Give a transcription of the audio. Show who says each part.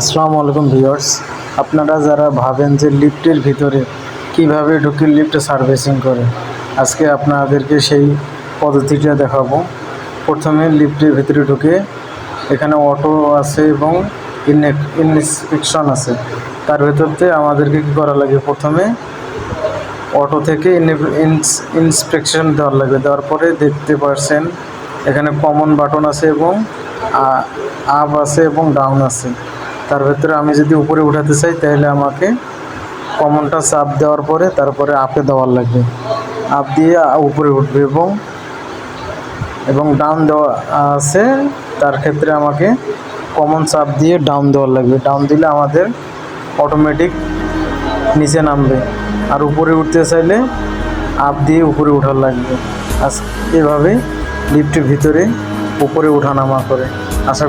Speaker 1: আসসালামু আলাইকুম ভিউয়ার্স। আপনারা যারা ভাবেন যে লিফটের ভিতরে কীভাবে ঢুকে লিফট সার্ভিসিং করে, আজকে আপনাদেরকে সেই পদ্ধতিটা দেখাবো। প্রথমে লিফটের ভিতরে ঢুকে এখানে অটো আছে এবং ইনস্পেকশন আছে। তার ভেতরতে আমাদেরকে কী করা লাগে? প্রথমে অটো থেকে ইন্সপেকশন দেওয়ার লাগবে। দেওয়ার পরে দেখতে পারছেন এখানে কমন বাটন আছে এবং আপ আছে এবং ডাউন আছে। তার ভেতরে আমি যদি উপরে উঠাতে চাই, তাহলে আমাকে কমনটা চাপ দেওয়ার পরে তারপরে আপে দেওয়ার লাগবে। আপ দিয়ে উপরে উঠবে এবং এবং ডাউন দেওয়া আছে, তার ক্ষেত্রে আমাকে কমন চাপ দিয়ে ডাউন দেওয়ার লাগবে। ডাউন দিলে আমাদের অটোমেটিক নিচে নামবে। আর উপরে উঠতে চাইলে আপ দিয়ে উপরে ওঠার লাগবে। আজ এভাবে লিফটের ভিতরে উপরে ওঠানামা করে। আশা